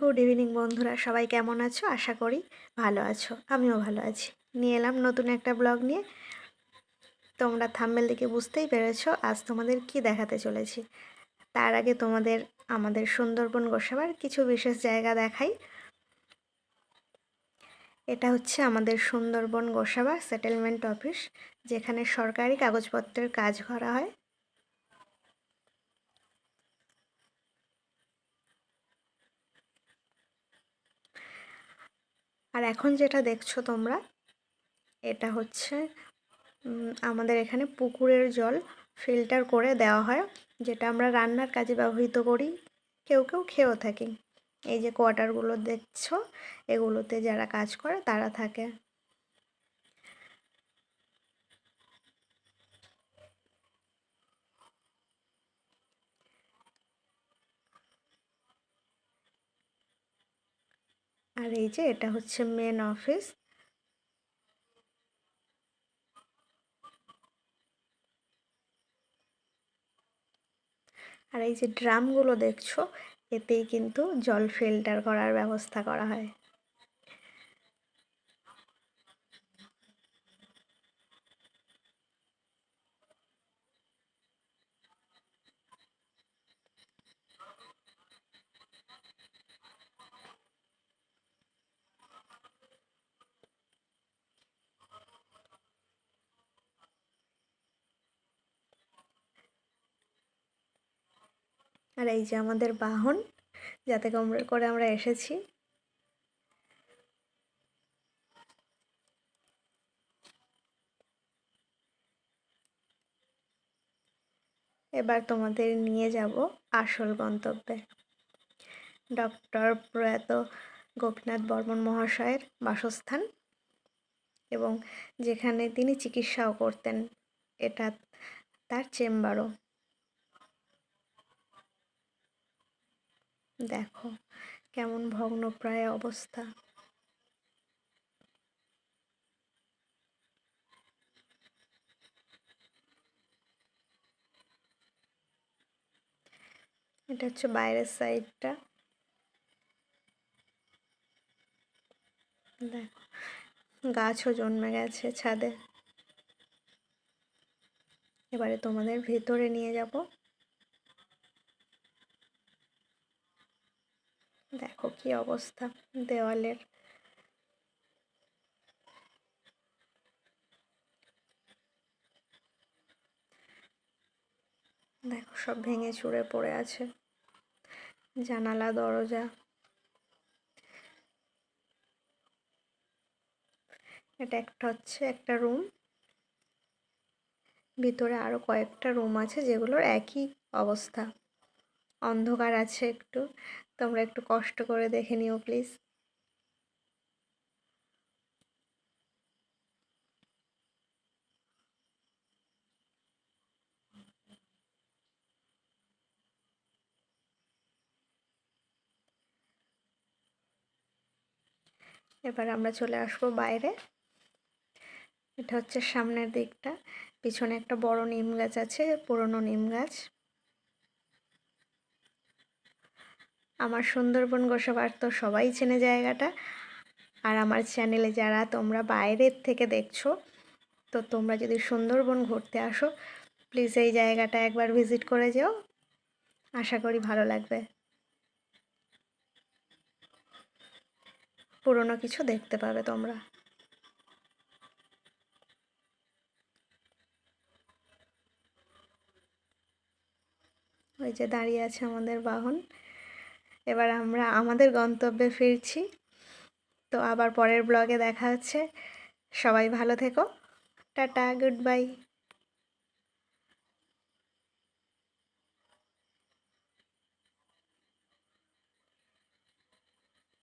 Good evening বন্ধুরা। সবাই কেমন আছো? আশা করি ভালো আছো। আমিও ভালো আছি। নিয়ে এলাম নতুন একটা ব্লগ নিয়ে। তোমরা থাম্বেল দেখে বুঝতেই পেরেছ আজ তোমাদের কি দেখাতে চলেছি। তার আগে তোমাদের আমাদের সুন্দরবন গোসাবার কিছু বিশেষ জায়গা দেখাই। এটা হচ্ছে আমাদের সুন্দরবন গোসাবা সেটেলমেন্ট অফিস যেখানে সরকারি কাগজপত্রের কাজ করা হয়। আর এখন যেটা দেখছ তোমরা, এটা হচ্ছে আমাদের এখানে পুকুরের জল ফিল্টার করে দেওয়া হয়, যেটা আমরা রান্নার কাজে ব্যবহৃত করি। কেউ কেউ খেয়েও থাকি। এই যে কোয়ার্টারগুলো দেখছ, এগুলোতে যারা কাজ করে তারা থাকে। আর এই যে এটা হচ্ছে মেন অফিস আর এই যে ড্রামগুলো দেখছ, এতেই কিন্তু জল ফিল্টার করার ব্যবস্থা করা হয়। আর এই যে আমাদের বাহন, যাতে করে আমরা এসেছি। এবার তোমাদের নিয়ে যাব আসল গন্তব্যে। ডক্টর প্রয়াত গোপীনাথ বর্মন মহাশয়ের বাসস্থান এবং যেখানে তিনি চিকিৎসাও করতেন, এটা তার চেম্বারও। দেখো কেমন ভগ্নপ্রায় অবস্থা। এটা হচ্ছে বাইরের সাইডটা। দেখো, গাছও জন্মে গেছে ছাদে। এবারে তোমাদের ভেতরে নিয়ে যাব। দেখো কি অবস্থা দেওয়ালের। দেখো সব ভেঙে চুড়ে পড়ে আছে। জানালা, দরজা। এটা একটা হচ্ছে একটা রুম। ভিতরে আরও কয়েকটা রুম আছে যেগুলোর একই অবস্থা। অন্ধকার আছে একটু। তোমরা একটু কষ্ট করে দেখে নিও প্লিজ এবার আমরা চলে আসব বাইরে। এটা হচ্ছে সামনের দিকটা। পিছনে একটা বড় নিম গাছ আছে, পুরনো নিম গাছ। আমার সুন্দরবন গোসাবার তো সবাই চেনে জায়গাটা। আর আমার চ্যানেলে যারা তোমরা বাইরের থেকে দেখছ, তো তোমরা যদি সুন্দরবন ঘুরতে আসো প্লিজ এই জায়গাটা একবার ভিজিট করে যেও। আশা করি ভালো লাগবে। পুরনো কিছু দেখতে পাবে তোমরা। ওই যে দাঁড়িয়ে আছে আমাদের বাহন। এবার আমরা আমাদের গন্তব্যে ফিরছি। তো আবার পরের ব্লগে দেখা হচ্ছে। সবাই ভালো থেকো। Tata, good bye.